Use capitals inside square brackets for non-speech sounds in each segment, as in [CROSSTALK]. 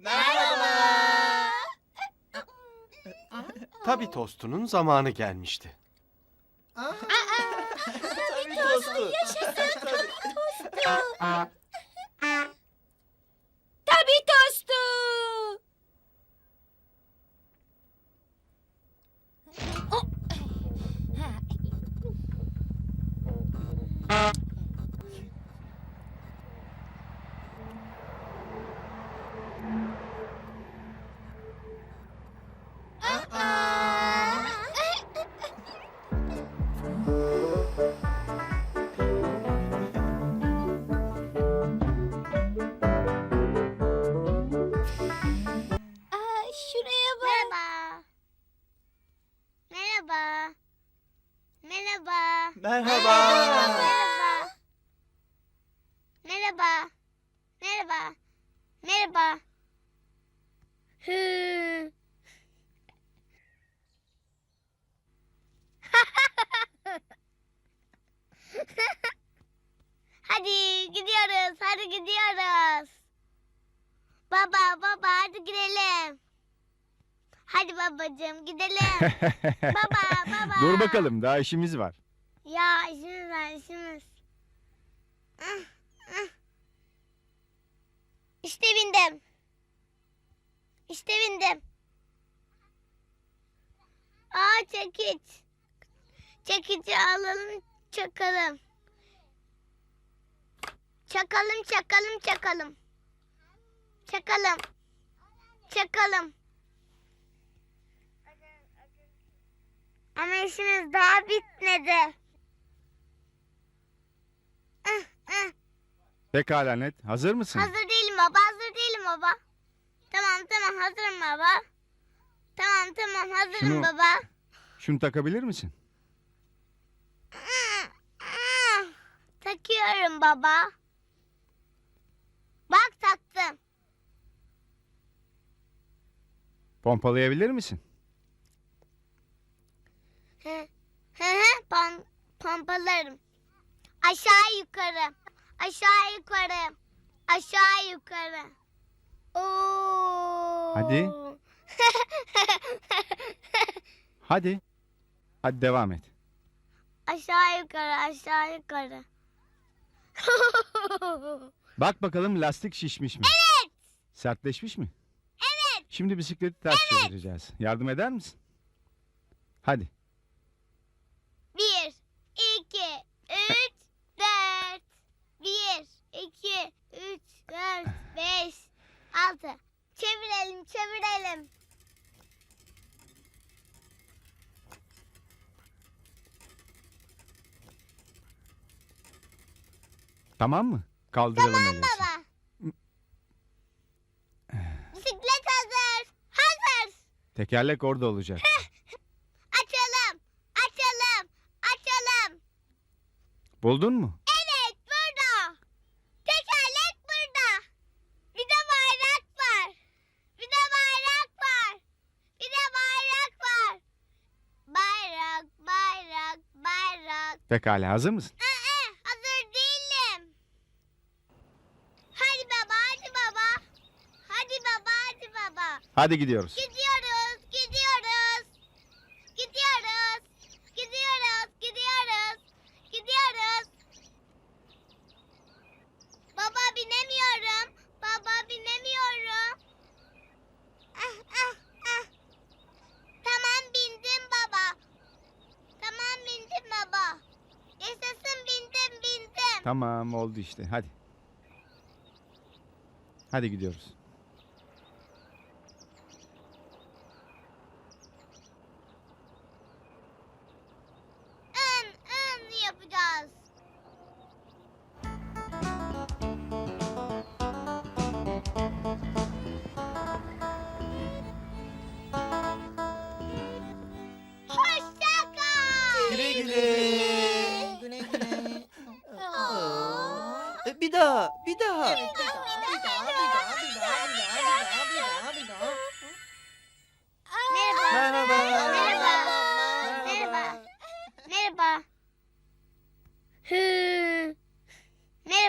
Merhaba. Tabii tostunun zamanı gelmişti. Tabii tostu. Tabii gidiyoruz. Hadi gidiyoruz. Baba baba hadi gidelim. Hadi babacığım gidelim. [LAUGHS] baba baba. Dur bakalım daha işimiz var. Ya işimiz var işimiz. Ah, ah. İşte bindim. İşte bindim. Aa çekiç. Çekici alalım çakalım. Çakalım çakalım çakalım. Çakalım. Çakalım. Ama işimiz daha bitmedi. Ah, ah. Pekala net. Hazır mısın? Hazır değilim baba, hazır değilim baba. Tamam tamam hazırım baba. Tamam tamam hazırım Şunu- baba. Şunu takabilir misin? Ah. Takıyorum baba. Bak taktım. Pompalayabilir misin? Hı hı hı, pom pompalarım. Aşağı yukarı. Aşağı yukarı. Aşağı yukarı. Oo. Hadi. [LAUGHS] Hadi. Hadi devam et. aşağı yukarı, aşağı yukarı. [LAUGHS] Bak bakalım lastik şişmiş mi? Evet. Sertleşmiş mi? Evet. Şimdi bisikleti ters çevireceğiz. Yardım eder misin? Hadi. Bir, iki, üç, dört. Bir, iki, üç, dört, [SIGHS] beş, altı. Çevirelim, çevirelim. Tamam mı? Kaldıralım Tamam öyleyse. baba. [SIGHS] Bisiklet hazır. Hazır. Tekerlek orada olacak. [LAUGHS] Açalım. Açalım. Açalım. Buldun mu? Evet burada. Tekerlek burada. Bir de bayrak var. Bir de bayrak var. Bir de bayrak var. Bayrak, bayrak, bayrak. Pekala hazır mısın? Aa, hazır değilim. Hadi baba, hadi baba. Hadi baba, hadi baba. Hadi gidiyoruz. Gidiyoruz, gidiyoruz. Gidiyoruz. Gidiyoruz, gidiyoruz. Gidiyoruz. Baba binemiyorum. Baba binemiyorum. Ah, ah, ah. Tamam bindim baba. Tamam bindim baba. Yaşasın bindim bindim. Tamam oldu işte. Hadi. Hadi gidiyoruz. Yapacağız. Hoşça kal. Güle güle. Güle güle. [LAUGHS] Aa. E, Bir daha, bir daha.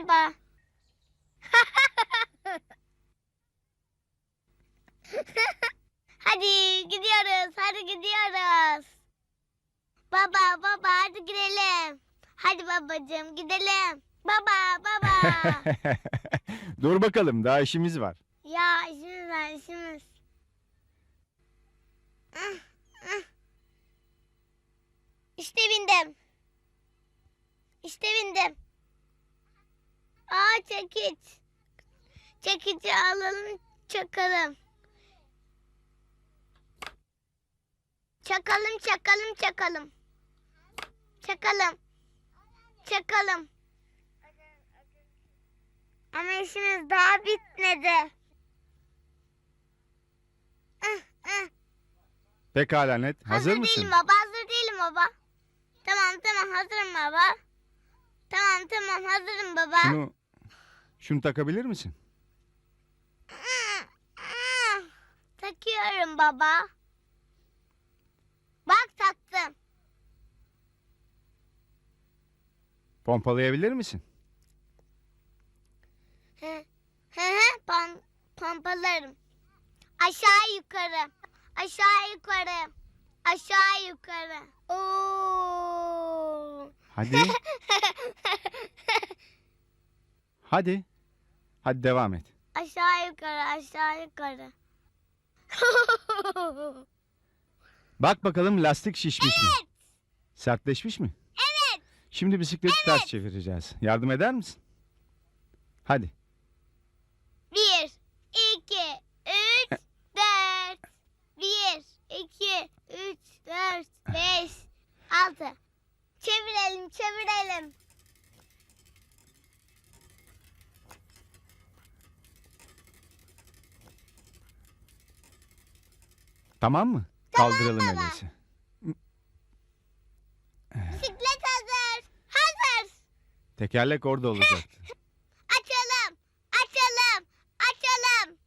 Merhaba. [LAUGHS] hadi gidiyoruz, hadi gidiyoruz. Baba, baba hadi gidelim. Hadi babacığım gidelim. Baba, baba. [LAUGHS] Dur bakalım daha işimiz var. Ya işimiz var, işimiz. Ah, ah. İşte bindim. İşte bindim. Aa çekiç. Çekici alalım çakalım. Çakalım çakalım çakalım. Çakalım. Çakalım. Ama işimiz daha bitmedi. Ah, ah. Pekala net. Hazır, Hazır mısın? değilim baba, hazır değilim baba. Tamam tamam hazırım baba. Tamam tamam hazırım baba. Şunu şunu takabilir misin? Takıyorum baba. Bak taktım. Pompalayabilir misin? Hı hı hı, pam, pompalarım. Aşağı yukarı. Aşağı yukarı. Aşağı yukarı. Oo. Hadi. [LAUGHS] Hadi. Hadi devam et. aşağı yukarı aşağı yukarı. [LAUGHS] Bak bakalım lastik şişmiş mi? Sertleşmiş mi? evet. Şimdi bisikleti ters çevireceğiz. Yardım eder misin? Hadi. Bir, iki, üç, dört. Bir, iki, üç, dört, beş, altı. Çevirelim, çevirelim. Tamam mı? Kaldıralım öyleyse. Bisiklet hazır. Hazır. Tekerlek orada olacak. [LAUGHS] Açalım, açalım, açalım.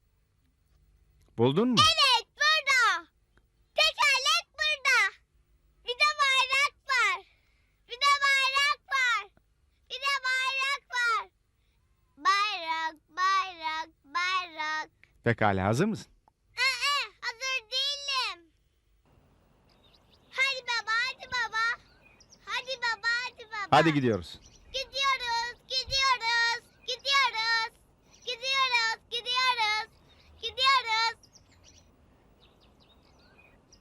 Buldun mu? Evet, burada. Tekerlek burada. Bir de bayrak var. Bir de bayrak var. Bir de bayrak var. Bayrak, bayrak, bayrak. Pekala hazır mısın? Aa, hazır değilim. Hadi baba, hadi baba. Hadi baba, hadi gidiyoruz. Gidiyoruz, gidiyoruz, gidiyoruz. Gidiyoruz, gidiyoruz. Gidiyoruz.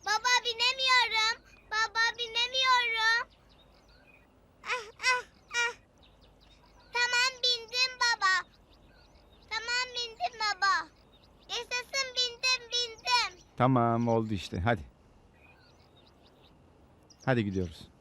Baba binemiyorum. Baba binemiyorum. Ah, ah, ah. Tamam bindim baba. Tamam bindim baba. Yaşasın bindim bindim. Tamam oldu işte. Hadi. Hadi gidiyoruz.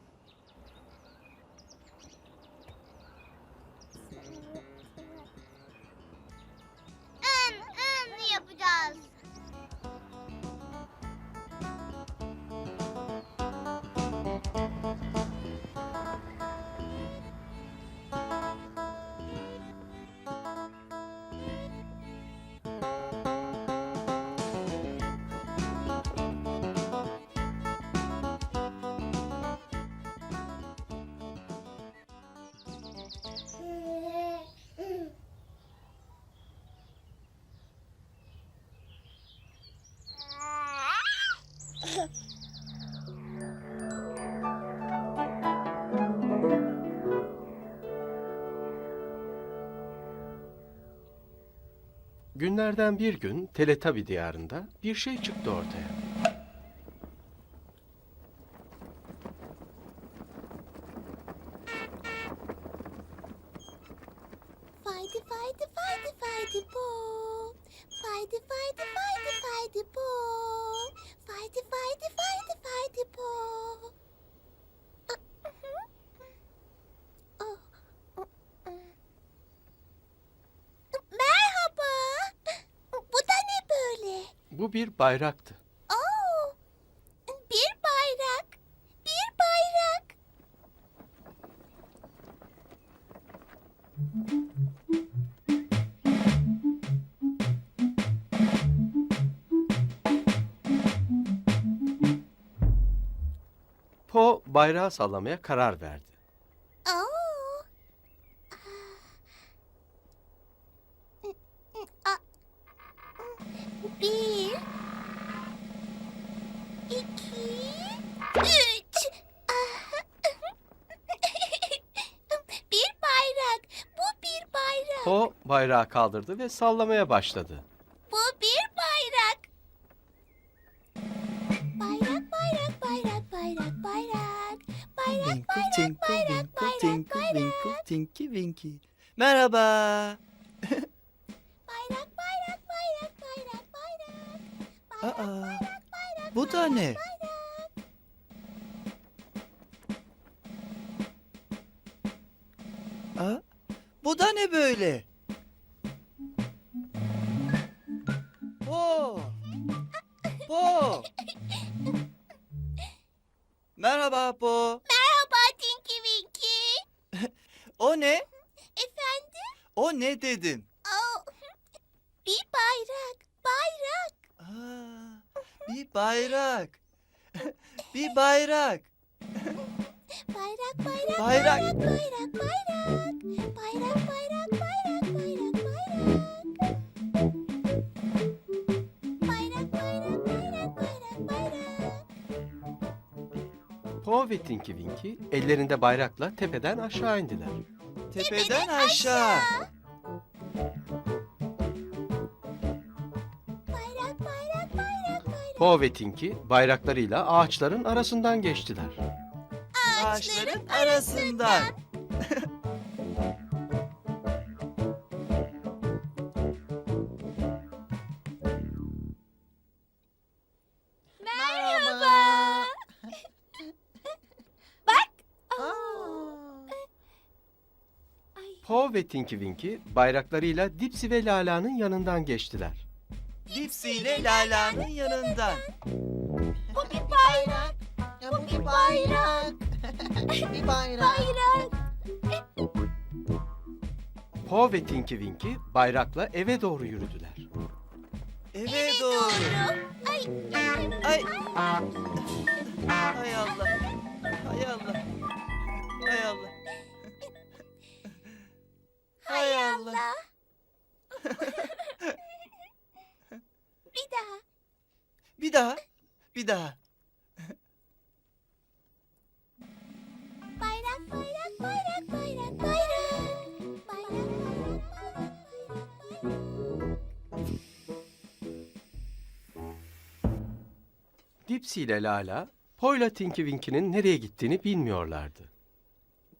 Günlerden bir gün Teletabi diyarında bir şey çıktı ortaya. Faydı faydı faydı faydı bu. Faydı faydı faydı faydı bu. Faydı faydı faydı faydı bu. Merhaba. Bu da ne böyle? Bu bir bayraktı. Oo, bir bayrak. Bir bayrak. Po bayrağı sallamaya karar verdi. Bir. iki, Üç. [LAUGHS] bir bayrak. Bu bir bayrak. O bayrağı kaldırdı ve sallamaya başladı. Bu bir bayrak. Bayrak, bayrak, bayrak, bayrak, bayrak. Bayrak, Winkle bayrak, tinkle bayrak, bayrak, bayrak. winkle tinky. Merhaba. Aa, bu da ne? Aa, bu da ne böyle? Po. Po. Merhaba Po. Merhaba Tinky Winky. [LAUGHS] O ne? Efendim? O ne dedim? Oh, bir bayrak. Bayrak. Aa, bir bayrak. [LAUGHS] bir bayrak. Bayrak bayrak Bayrak. bayrak bayrak bayrak. Bayrak bayrak bayrak bayrak bayrak. Bayrak bayrak bayrak bayrak bayrak. Po ve Tinky Winky ellerinde bayrakla tepeden aşağı indiler. Tepeden aşağı. Po ve bayraklarıyla ağaçların arasından geçtiler. Ağaçların arasından. Merhaba. [LAUGHS] Bak. Ay, Po ve Tinky Winky bayraklarıyla Dipsy ve Lala'nın yanından geçtiler. Dipsy ile Lala'nın yanından. bu bir bayrak. Bu bir bayrak. [LAUGHS] bir bayrak. Bayrak. Po ve Tinky Winky bayrakla eve doğru yürüdüler. Eve doğru. Ay. Ay. Hay Allah. Hay Allah. Hay Allah. Hay Allah. [LAUGHS] bir daha. Bir daha. Bir daha. Bayrak bayrak bayrak bayrak bayrak. Bayrak bayrak bayrak bayrak bayrak. Dipsy ile Lala, Po ile Tinky Winky'nin nereye gittiğini bilmiyorlardı.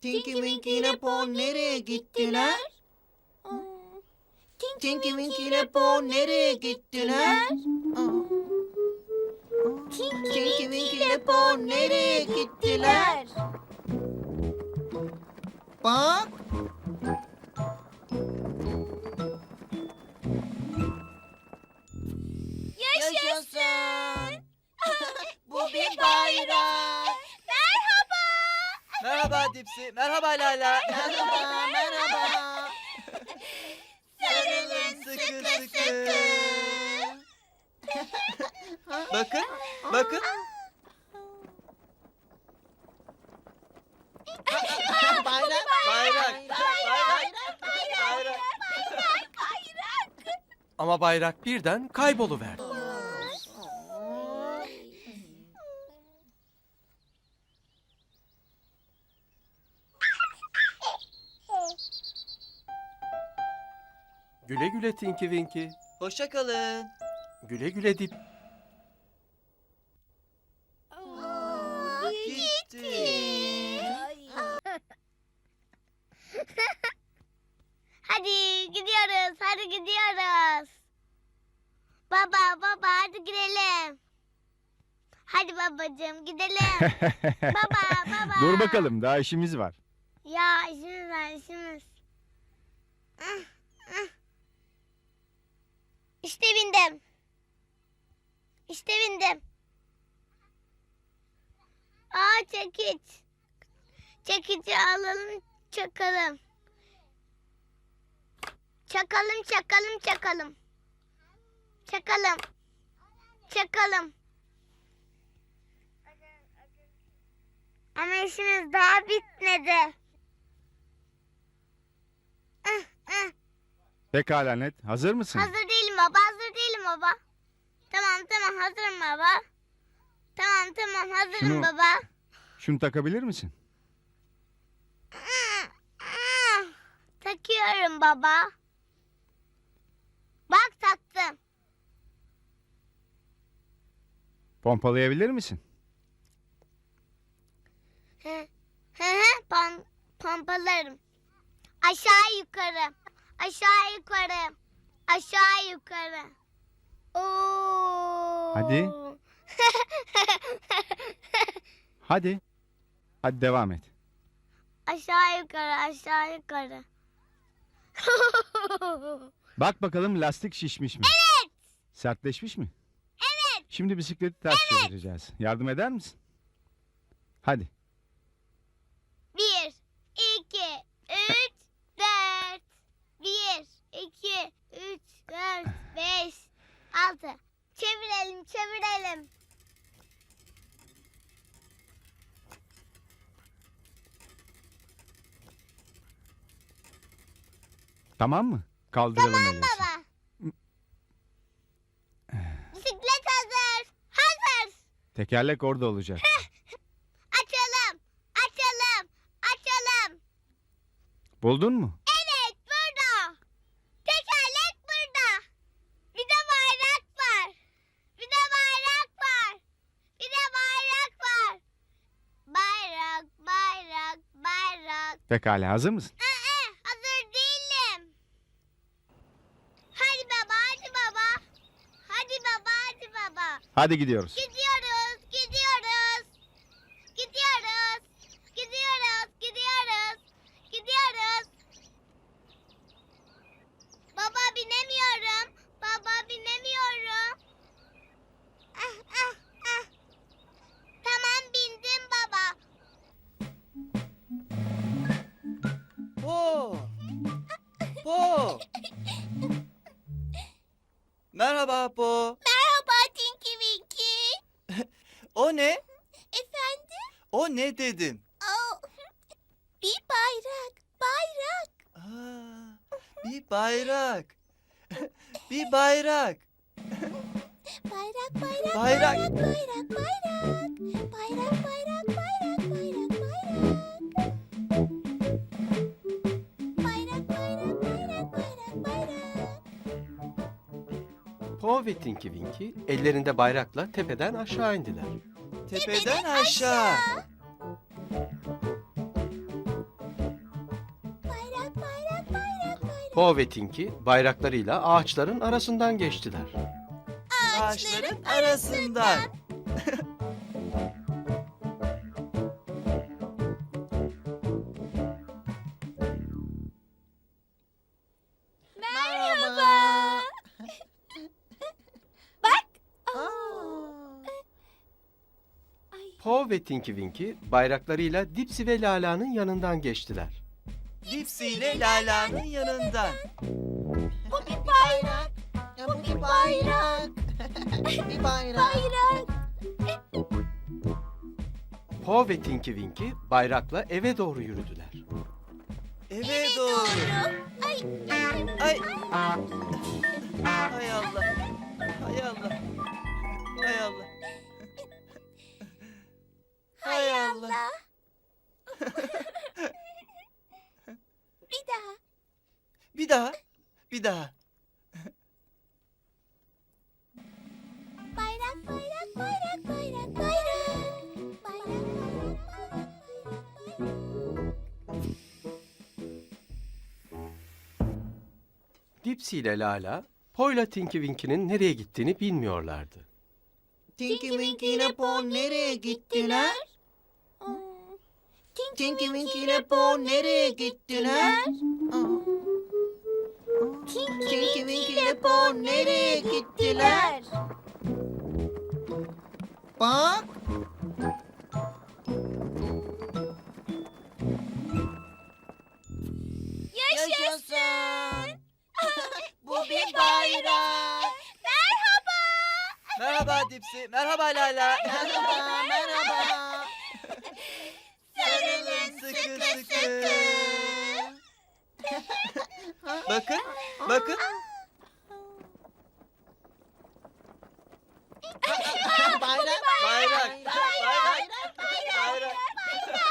Tinky Winky ile Po nereye gittiler? Hmm. Tinky Winky ile Po nereye gittiler? Tinky Winky ile Po nereye gittiler? Bak. Yaşasın. Bu [LAUGHS] bir bayrak. Merhaba. Merhaba Dipsy. Merhaba Lala. Merhaba, merhaba. Bayrak birden kayboluverdi. Güle güle Tinky Winky, Hoşça kalın. güle güle Dip. Gitti. Hadi gidiyoruz. Hadi gidiyoruz. Baba baba hadi gidelim. Hadi babacığım gidelim. Baba baba. Dur bakalım daha işimiz var. Ya işimiz var işimiz. İşte bindim. İşte bindim. Aa çekiç. Çekici alalım çakalım. Çakalım çakalım çakalım. Çakalım. Çakalım. Ama işimiz daha bitmedi. Ah, ah. Pekala Net, hazır mısın? Hazır değilim baba, hazır değilim baba. Tamam tamam hazırım baba. Tamam tamam hazırım Şunu- baba. Şunu takabilir misin? Ah. Tak takıyorum baba. Bak taktım. Pompalayabilir misin? Hı hı, pom, pompalarım. Aşağı yukarı. Aşağı yukarı. Aşağı yukarı. Oo. Hadi. [LAUGHS] Hadi. Hadi devam et. aşağı yukarı, aşağı yukarı. [LAUGHS] Bak bakalım lastik şişmiş mi? Evet. Sertleşmiş mi? Evet. Şimdi bisikleti ters çevireceğiz. Yardım eder misin? Hadi. Bir, iki, üç, dört. Bir, iki, üç, dört, beş, altı. Çevirelim, çevirelim. Tamam mı? Kaldıralım Tamam öyleyse. baba. Bisiklet hazır. Hazır. Tekerlek orada olacak. Açalım. Açalım. Açalım. Buldun mu? Evet burada. Tekerlek burada. Bir de bayrak var. Bir de bayrak var. Bir de bayrak var. Bayrak, bayrak, bayrak. Pekala hazır mısın? Ee, hazır değilim. Hadi baba, hadi baba. Hadi baba, hadi baba. Hadi gidiyoruz. Gidiyoruz, Merhaba Po. Merhaba Tinky Winky. [LAUGHS] O ne? Efendim? O ne dedim. Oh, bir bayrak, bayrak. Aa, bir bayrak. [LAUGHS] bir bayrak. Bayrak, bayrak, Bayrak. bayrak, bayrak, bayrak. Po ve Tinky Winky ellerinde bayrakla tepeden aşağı indiler. Tepeden aşağı. Bayrak, bayrak, bayrak, bayrak. Po ve Tinky bayraklarıyla ağaçların arasından geçtiler. Ağaçların arasından. Po ve Tinky Winky bayraklarıyla Dipsy ve Lala'nın yanından geçtiler. Dipsy ile Lala'nın yanından. Bu bir bayrak. Bu bir bayrak. Bir bayrak. Bayrak. Po ve Tinky Winky bayrakla eve doğru yürüdüler. Eve doğru. Ay. Ay. Hay Allah. Allah. [LAUGHS] Bir daha. Bir daha. Bir daha. Bayrak, bayrak, bayrak, bayrak, bayrak. Bayrak, bayrak, bayrak, bayrak. Dipsy ile Lala, Po ile Tinky Winky'nin nereye gittiğini bilmiyorlardı. Tinky Winky ile Po nereye gittiler? Tinky Winky ile Po nereye gittiler? Aa. Tinky Winky ile Po nereye gittiler? Bak. Yaşasın. [LAUGHS] Bu bir bayrak. Merhaba. Merhaba Dipsy. Merhaba Lala. Merhaba, merhaba sarılın sıkı sıkı. [LAUGHS] bakın, bakın. bayrak, bayrak, bayrak, bayrak.